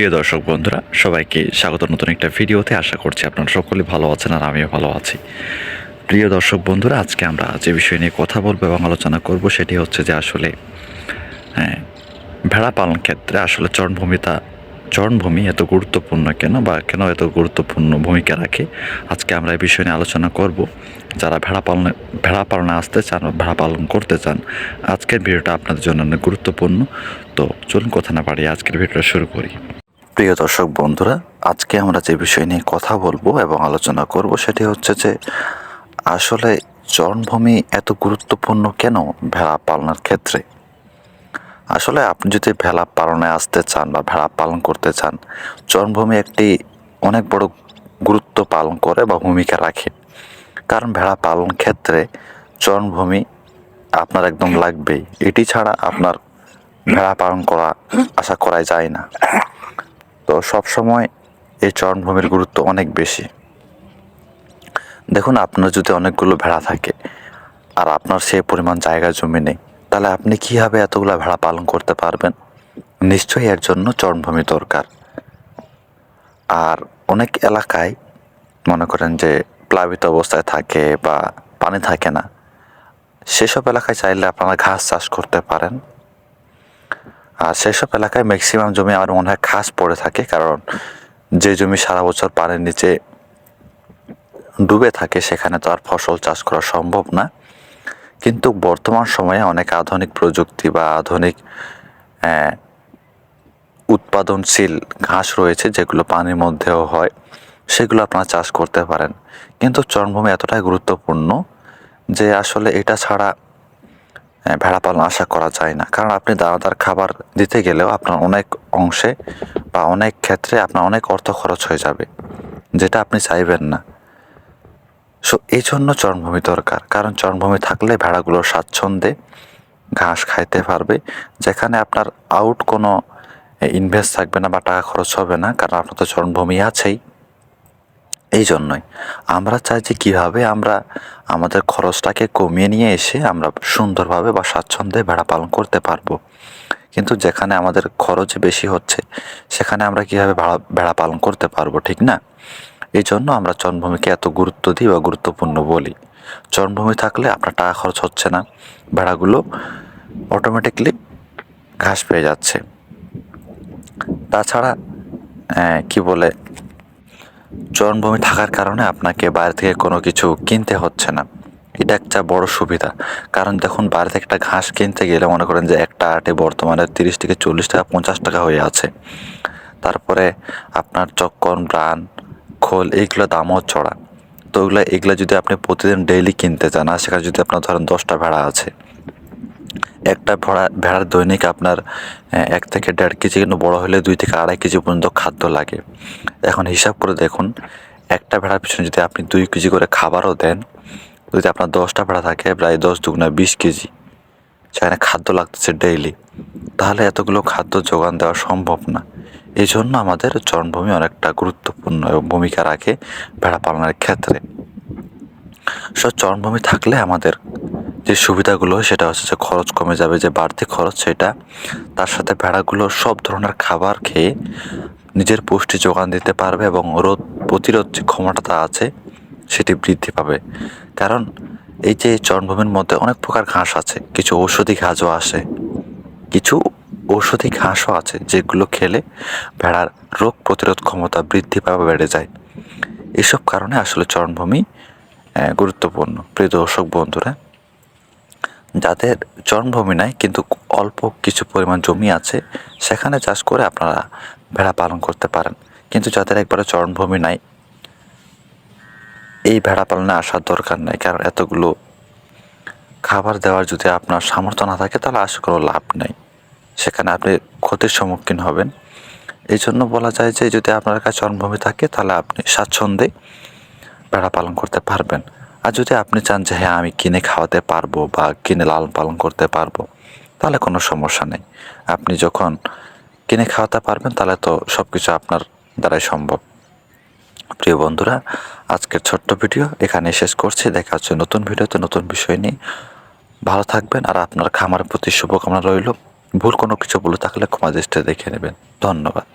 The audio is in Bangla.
প্রিয় দর্শক বন্ধুরা, সবাইকে স্বাগত নতুন একটা ভিডিওতে। আশা করছি আপনারা সকলে ভালো আছেন আর আমিও ভালো আছি। প্রিয় দর্শক বন্ধুরা, আজকে আমরা যে বিষয় নিয়ে কথা বলব এবং আলোচনা করব, সেটি হচ্ছে যে আসলে হ্যাঁ ভেড়া পালন ক্ষেত্রে আসলে চরণভূমিতা, চরণভূমি এত গুরুত্বপূর্ণ কেন বা কেন এত গুরুত্বপূর্ণ ভূমিকা রাখে? আজকে আমরা এই বিষয় নিয়ে আলোচনা করব। যারা ভেড়া পালনে ভেড়া পালনে আসতে চান বা ভেড়া পালন করতে চান, আজকের ভিডিওটা আপনাদের জন্য অনেক গুরুত্বপূর্ণ। তো চলুন কথা না বাড়িয়ে আজকের ভিডিওটা শুরু করি। প্রিয় দর্শক বন্ধুরা, আজকে আমরা যে বিষয় নিয়ে কথা বলব এবং আলোচনা করব সেটি হচ্ছে যে, আসলে চরণভূমি এত গুরুত্বপূর্ণ কেন ভেড়া পালনের ক্ষেত্রে? আসলে আপনি যদি ভেড়া পালনে আসতে চান বা ভেড়া পালন করতে চান চরণভূমি একটি অনেক বড় গুরুত্ব পালন করে বা ভূমিকা রাখে। কারণ ভেড়া পালন ক্ষেত্রে চরণভূমি আপনার একদম লাগবেই। এটি ছাড়া আপনার ভেড়া পালন করা আশা করাই যায় না। তো সব সময় এই চরণভূমির গুরুত্ব অনেক বেশি। দেখুন, আপনার যদি অনেকগুলো ভেড়া থাকে আর আপনার সেই পরিমাণ জায়গা জমি নেই, তাহলে আপনি কীভাবে এতগুলো ভেড়া পালন করতে পারবেন? নিশ্চয়ই এর জন্য চরণভূমি দরকার। আর অনেক এলাকায় মনে করেন যে প্লাবিত অবস্থায় থাকে বা পানি থাকে না, সেসব এলাকায় চাইলে আপনারা ঘাস চাষ করতে পারেন। আর সেসব এলাকায় ম্যাক্সিমাম জমি আমার মনে হয় ঘাস পড়ে থাকে, কারণ যে জমি সারা বছর পানির নিচে ডুবে থাকে, সেখানে তো আর ফসল চাষ করা সম্ভব না। কিন্তু বর্তমান সময়ে অনেক আধুনিক প্রযুক্তি বা আধুনিক উৎপাদনশীল ঘাস রয়েছে, যেগুলো পানির মধ্যেও হয়, সেগুলো আপনারা চাষ করতে পারেন। কিন্তু চরণভূমি এতটাই গুরুত্বপূর্ণ যে আসলে এটা ছাড়া ভেড়া পালন আশা করা যায় না। কারণ আপনি দানাদার খাবার দিতে গেলেও আপনার অনেক অংশে বা অনেক ক্ষেত্রে আপনার অনেক অর্থ খরচ হয়ে যাবে, যেটা আপনি চাইবেন না। সো এই জন্য চরণভূমি দরকার। কারণ চরণভূমি থাকলে ভেড়াগুলো স্বাচ্ছন্দ্যে ঘাস খাইতে পারবে, যেখানে আপনার আউট কোনো ইনভেস্ট থাকবে না বা টাকা খরচ হবে না, কারণ আপনার তো চরণভূমি আছেই। এই জন্যই আমরা চাই যে কীভাবে আমরা আমাদের খরচটাকে কমিয়ে নিয়ে এসে আমরা সুন্দরভাবে বা স্বাচ্ছন্দ্যে ভেড়া পালন করতে পারব। কিন্তু যেখানে আমাদের খরচ বেশি হচ্ছে, সেখানে আমরা কীভাবে ভেড়া পালন করতে পারব, ঠিক না? এই জন্য আমরা চরণভূমিকে এত গুরুত্ব দিই বা গুরুত্বপূর্ণ বলি। চরণভূমি থাকলে আপনার টাকা খরচ হচ্ছে না। ভেড়াগুলো অটোমেটিকলি ঘাস পেয়ে যাচ্ছে। তাছাড়া কি বলে চরণভূমি থাকার কারণে আপনাকে বাইরে থেকে কোনো কিছু কিনতে হচ্ছে না। এটা একটা বড় সুবিধা। কারণ দেখুন, বাইরে থেকে একটা ঘাস কিনতে গেলে মনে করেন যে একটা আটে বর্তমানে তিরিশ থেকে চল্লিশ টাকা, পঞ্চাশ টাকা হয়ে আছে। তারপরে আপনার চক্কন ব্রান খোল, এইগুলো দামও চড়া। তো ওইগুলো এগুলো যদি আপনি প্রতিদিন ডেইলি কিনতে চান, আর সেখানে যদি আপনার ধরেন দশটা ভেড়া আছে একটা ভেড়া ভেড়ার দৈনিক আপনার এক থেকে দেড় কেজি কিন্তু বড় হলে দুই থেকে আড়াই কেজি পর্যন্ত খাদ্য লাগে। এখন হিসাব করে দেখুন, একটা ভেড়ার পিছনে যদি আপনি দুই কেজি করে খাবারও দেন, যদি আপনার দশটা ভেড়া থাকে, প্রায় দশ দুগুণা বিশ কেজি, সেখানে খাদ্য লাগতেছে ডেইলি, তাহলে এতগুলো খাদ্য যোগান দেওয়া সম্ভব না। এই জন্য আমাদের চরণভূমি অনেকটা গুরুত্বপূর্ণ ভূমিকা রাখে ভেড়া পালনের ক্ষেত্রে। সব চরণভূমি থাকলে আমাদের যে সুবিধাগুলো, সেটা হচ্ছে যে খরচ কমে যাবে, যে বাড়তি খরচ, সেটা তার সাথে ভেড়াগুলো সব ধরনের খাবার খেয়ে নিজের পুষ্টি যোগান দিতে পারবে এবং রোদ প্রতিরোধ যে ক্ষমতাটা আছে, সেটি বৃদ্ধি পাবে। কারণ এই যে চরণভূমির মধ্যে অনেক প্রকার ঘাস আছে, কিছু ঔষধি ঘাসও আসে। কিছু ঔষধি ঘাসও আছে, যেগুলো খেলে ভেড়ার রোগ প্রতিরোধ ক্ষমতা বৃদ্ধি পাবে, বেড়ে যায়। এসব কারণে আসলে চরণভূমি গুরুত্বপূর্ণ। প্রিয় দর্শক, বন্ধুরা যাদের চরণভূমি নাই, কিন্তু অল্প কিছু পরিমাণ জমি আছে, সেখানে চাষ করে আপনারা ভেড়া পালন করতে পারেন। কিন্তু যাদের একবারে চরণভূমি নাই, এই ভেড়া পালনে আসার দরকার নাই, কারণ এতগুলো খাবার দেওয়ার যদি আপনার সামর্থ্য না থাকে, তাহলে আসলে কোনো লাভ নেই। সেখানে আপনি ক্ষতির সম্মুখীন হবেন। এই জন্য বলা যায় যে, যদি আপনার কাছে চরণভূমি থাকে, তাহলে আপনি স্বাচ্ছন্দ্যে ভেড়া পালন করতে পারবেন। আর যদি আপনি চান যে হ্যাঁ আমি কিনে খাওয়াতে পারব বা কিনে লালন পালন করতে পারব, তাহলে কোনো সমস্যা নেই। আপনি যখন কিনে খাওয়াতে পারবেন, তাহলে তো সব কিছু আপনার দ্বারাই সম্ভব। প্রিয় বন্ধুরা, আজকের ছোট্ট ভিডিও এখানে শেষ করছি। দেখা হচ্ছে নতুন ভিডিওতে নতুন বিষয় নিয়ে। ভালো থাকবেন আর আপনার খামারের প্রতি শুভকামনা রইল। ভুল কোনো কিছু বলে থাকলে ক্ষমা দৃষ্টিতে দেখে নেবেন। ধন্যবাদ।